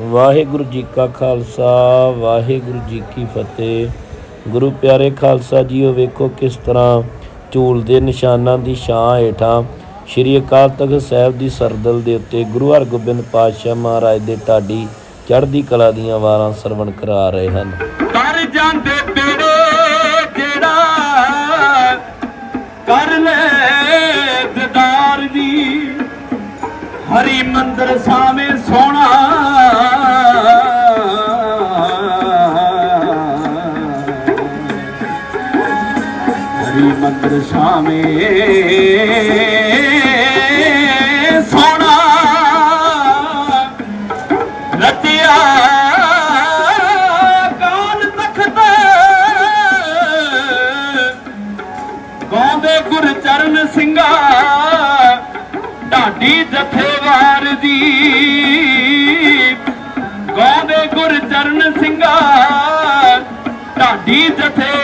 ਵਾਹਿਗੁਰੂ ਜੀ ਕਾ ਖਾਲਸਾ, ਵਾਹਿਗੁਰੂ ਜੀ ਕੀ ਫਤਿਹ। ਗੁਰੂ ਪਿਆਰੇ ਖਾਲਸਾ ਜੀਓ ਵੇਖੋ ਕਿਸ ਤਰ੍ਹਾਂ ਝੂਲ ਦੇ ਨਿਸ਼ਾਨਾਂ ਦੀ ਛਾਂ ਹੇਠਾਂ ਸ਼੍ਰੀ ਅਕਾਲ ਤਖਤ ਸਾਹਿਬ ਦੀ ਸਰਦਲ ਦੇ ਉੱਤੇ ਗੁਰੂ ਹਰਗੋਬਿੰਦ ਪਾਤਸ਼ਾਹ ਮਹਾਰਾਜ ਦੇ ਢਾਡੀ ਚੜ੍ਹਦੀ ਕਲਾ ਦੀਆਂ ਵਾਰਾਂ ਸਰਵਣ ਕਰਾ ਰਹੇ ਹਨ। ਕਰ ਜਾਂਦੇ ਬੇੜੇ ਜਿਹੜਾ ਕਰ ਲੈ ਦਿਦਾਰ ਜੀ। ਹਰੀ ਮੰਦਰ ਸਾਵੇਂ ਸੋਹਣਾ ਹਰੀ ਮੰਦਰ ਸਾਵੇਂ ਸੋਹਣਾ ਰਤਿਆ ਕਾਨ ਤਖਤ। ਗਾਉਂਦੇ ਗੁਰਚਰਨ ਸਿੰਘਾ ਢਾਡੀ ਜਥੇਵਾਰ ਦੀ। ਗਾਉਂਦੇ ਗੁਰਚਰਨ ਸਿੰਘਾ ਢਾਡੀ ਜਥੇ